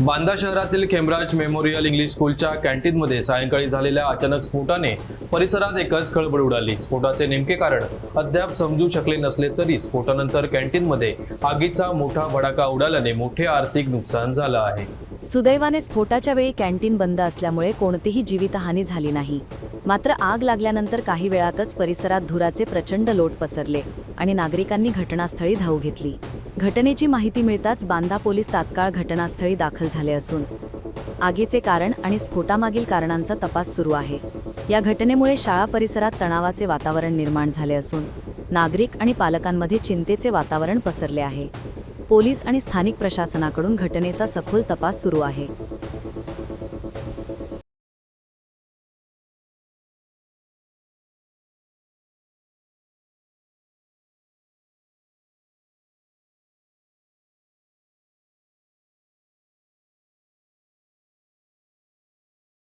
बांदा शहरातील Khemraj memorial English स्कूलच्या कॅन्टीनमध्ये सायंकाळी झालेल्या अचानक स्फोटाने परिसरात एकच खळबळ उडाली. स्फोटाचे नेमके कारण अद्याप समजू शकले नसले तरी स्फोटानंतर कॅन्टीनमध्ये आगीचा मोठा भडाका उडाल्याने मोठे आर्थिक नुकसान झालं आहे. सुदैवाने स्फोटाच्या वेळी कॅन्टीन बंद असल्यामुळे कोणतीही जीवितहानी झाली नाही. मात्र आग लागल्यानंतर काही वेळातच परिसरात धुराचे प्रचंड लोट पसरले आणि नागरिकांनी घटनास्थळी धाव घेतली. घटनेची माहिती मिळताच बांदा पोलीस तात्काळ घटनास्थळी दाखल झाले असून आगीचे कारण आणि स्फोटामागील कारणांचा तपास सुरू आहे. या घटनेमुळे शाळा परिसरात तणावाचे वातावरण निर्माण झाले असून नागरिक आणि पालकांमध्ये चिंतेचे वातावरण पसरले आहे. पोलीस आणि स्थानिक प्रशासनाकडून घटनेचा सखोल तपास सुरू आहे.